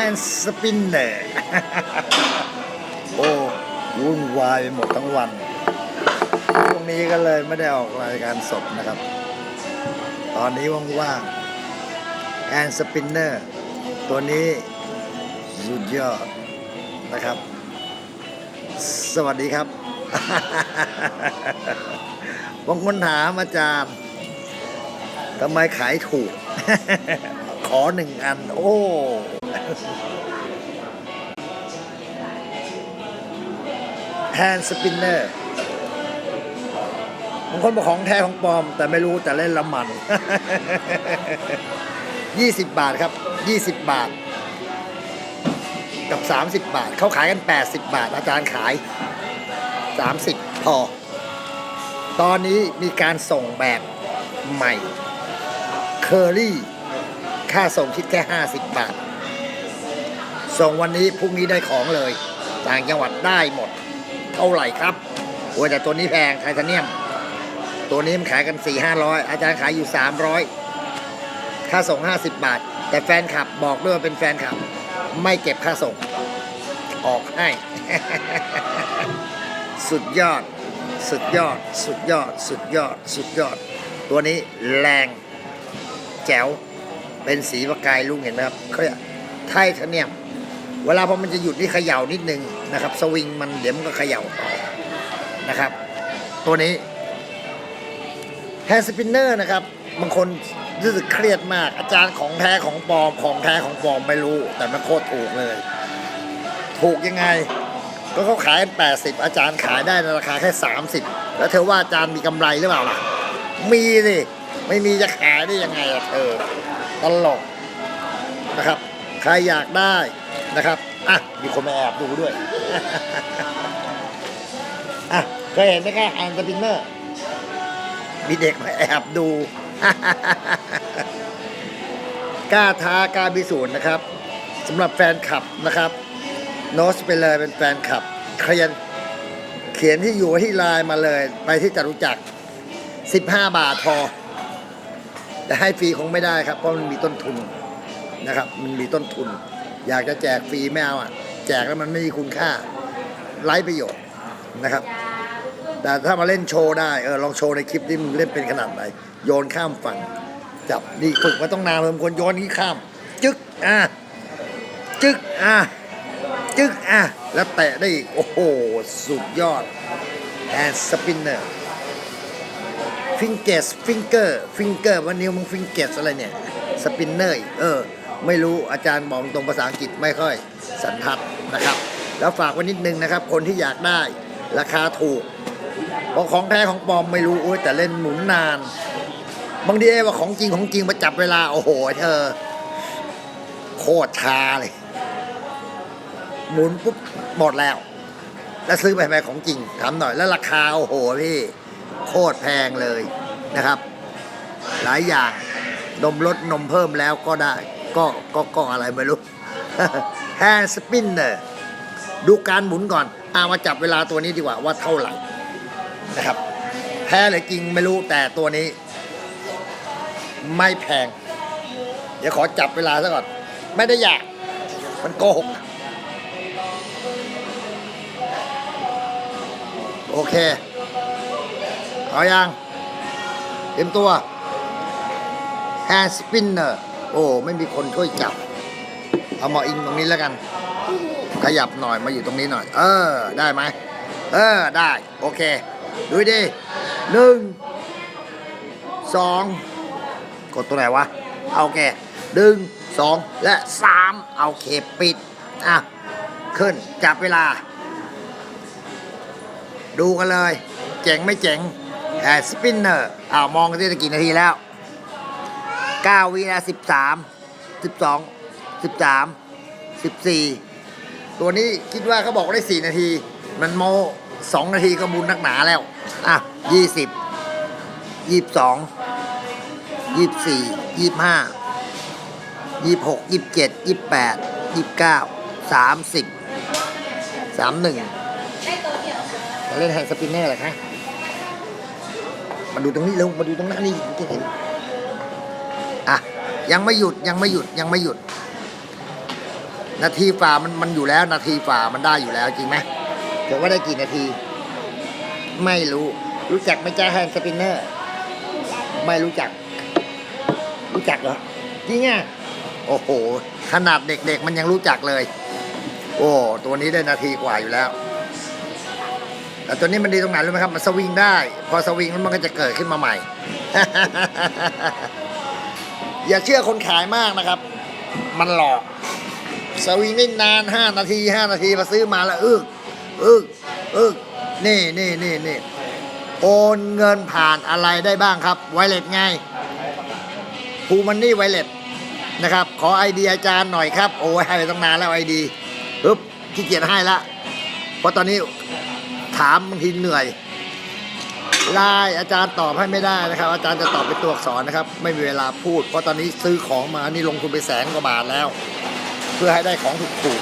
and spinner โอ้วุ่นวายหมดทั้งวันช่วงนี้ก็เลยไม่ได้ออกรายการสดนะครับ ตอนนี้ว่างๆ and spinner ตัวนี้สุดยอดนะครับ สวัสดีครับบางคนถามอาจารย์ทำไมขายถูก ขอหนึ่งอัน โอ้ แฮนด์สปินเนอร์บางคนบอกของแท้ของปลอม แต่ไม่รู้แต่เล่นละมัน 20 บาทครับ 20 บาท กับ 30 บาท เขาขายกัน 80 บาท อาจารย์ขาย 30 พอ ตอนนี้มีการส่งแบบใหม่ เคอรี่ ค่าส่งคิดแค่ 50 บาท ส่งวันนี้พรุ่งนี้ได้ของเลย ต่างจังหวัดได้หมด เท่าไหร่ครับโอ้แต่ตัวนี้แพงไทเทเนียม ตัวนี้มันขายกัน4 500อาจารย์ขายอยู่ 300 ค่าส่ง 50 บาท แต่แฟนคลับบอกด้วยว่าเป็นแฟนคลับ ไม่เก็บค่าส่ง ออกให้ สุดยอด สุดยอด สุดยอด สุดยอด สุดยอด ตัวนี้แรงแจ๋วเป็นสีประกายลุงเห็นไหมครับเขาเรียกไทเทเนียม เวลาพอมันจะหยุดนี่เขย่านิดนึงนะครับสวิงมันเดี๋ยวมันก็เขย่าต่อนะครับ ตัวนี้แฮนด์สปินเนอร์นะครับบางคนรู้สึกเครียดมาก อาจารย์ของแท้ของปลอมของแท้ของปลอมไม่รู้ แต่มันโคตรถูกเลย ถูกยังไง ก็เขาขายกัน80 อาจารย์ขายได้ในราคาแค่ 30 แล้วเธอว่าอาจารย์มีกำไรหรือเปล่าล่ะ มีสิไม่มีจะขายได้ยังไงอะเธอตลกนะครับ ใครอยากได้ นะครับ อะ มีคนมาแอบดูด้วย อะ เคยเห็นไหมคะแอนสปินเนอร์ มีเด็กมาแอบดู กล้าท้ากล้าพิสูจน์นะครับสำหรับแฟนคลับนะครับ โน้ตไปเลยเป็นแฟนคลับเขียนเขียนที่อยู่ที่ไลน์มาเลย ไปที่จตุจักร15 บาทพอแต่ให้ฟรีคงไม่ได้ครับ เพราะมันมีต้นทุนนะครับ มันมีต้นทุน อยากจะแจกฟรีไม่เอาอะ แจกแล้วมันไม่มีคุณค่าไร้ประโยชน์นะครับ แต่ถ้ามาเล่นโชว์ได้เออลองโชว์ในคลิปที่มึงเล่นเป็นขนาดไหนโยนข้ามฝั่ง จับนี่ฝึกมาต้องนานเพิ่มคนโยนที่ข้าม จึ๊กอะจึ๊กอะจึ๊กอะแล้วแตะได้อีก โอ้โห สุดยอดแอนสปินเนอร์ฟิงเกสฟิงเกอร์ฟิงเกอร์วันนิ้วมึงฟิงเกสอะไรเนี่ย สปินเนอร์เออ ไม่รู้อาจารย์บอกตรงภาษาอังกฤษไม่ค่อยสันทัดนะครับ แล้วฝากไว้นิดนึงนะครับ คนที่อยากได้ราคาถูกเพราะของแท้ของปลอมไม่รู้โอ้ยแต่เล่นหมุนนาน บางทีเอว่าของจริงของจริงมาจับเวลาโอ้โหเธอ โคตรช้าเลย หมุนปุ๊บหมดแล้ว แล้วซื้อไปไหมของจริงถามหน่อยแล้วราคาโอ้โหพี่โคตรแพงเลยนะครับ หลายอย่างนมลดนมเพิ่มแล้วก็ได้ ก็ก็ก็อะไรไม่รู้แฮนด์สปินเนอร์ดูการหมุนก่อนเอามาจับเวลาตัวนี้ดีกว่าว่าเท่าไหร่นะครับแพ้หรือจริงไม่รู้แต่ตัวนี้ ไม่แพง เดี๋ยวขอจับเวลาซะก่อน ไม่ได้อยาก มันโกหกโอเค เอายังเตรียมตัว hand spinner โอ้ไม่มีคนช่วยจับ เอามาอิงตรงนี้แล้วกัน ขยับหน่อยมาอยู่ตรงนี้หน่อย เออ ได้ไหมเออได้ โอเค ดูดิหนึ่งสองกดตัวไหนวะเอาโอเคหนึ่งสองและสามเอาโอเคปิดอะขึ้นจับเวลา ดูกันเลย เจ๋งไม่เจ๋งแอสปินเนอร์อ้าวมองกันที่กี่นาทีแล้ว 9วินาที13 12 13 14ตัวนี้คิดว่าเขาบอกได้4นาที มันโม2นาทีก็บุญนักหนาแล้ว อะ20 22 24 25 26 27 28 29 30 31มาเล่นแฮนด์สปินเนอร์เหรอคะมาดูตรงนี้เร็วมาดูตรงหน้านี่จะเห็น ยังไม่หยุดยังไม่หยุดยังไม่หยุด นาทีฝ่ามันมันอยู่แล้ว นาทีฝ่ามันได้อยู่แล้วจริงไหมถือว่าได้กี่นาที ไม่รู้ รู้จักไหมจ้าแฮนด์สปินเนอร์ ไม่รู้จัก รู้จักเหรอจริงอะโอ้โห ขนาดเด็กๆ มันยังรู้จักเลย โอ้ ตัวนี้ได้นาทีกว่าอยู่แล้ว แต่ตัวนี้มันดีตรงไหนรู้ไหมครับ มันสวิงได้ พอสวิงแล้วมันก็จะเกิดขึ้นมาใหม่ อย่าเชื่อคนขายมากนะครับ มันหลอกสวิงได้นานห้านาทีห้านาทีมาซื้อมาแล้วอึกอึกอึกนี่นี่นี่นี่โอนเงินผ่านอะไรได้บ้างครับ ไวเลตไงภูมันนี่ไวเลตนะครับ ขอไอเดียอาจารย์หน่อยครับ โอ้ยให้ไปตั้งนานแล้วไอดีปึ๊บขี้เกียจให้ละ เพราะตอนนี้ถามบางทีเหนื่อย ไลน์อาจารย์ตอบให้ไม่ได้นะครับ อาจารย์จะตอบเป็นตัวอักษรนะครับ ไม่มีเวลาพูด เพราะตอนนี้ซื้อของมานี่ลงทุนไปแสนกว่าบาทแล้ว เพื่อให้ได้ของถูก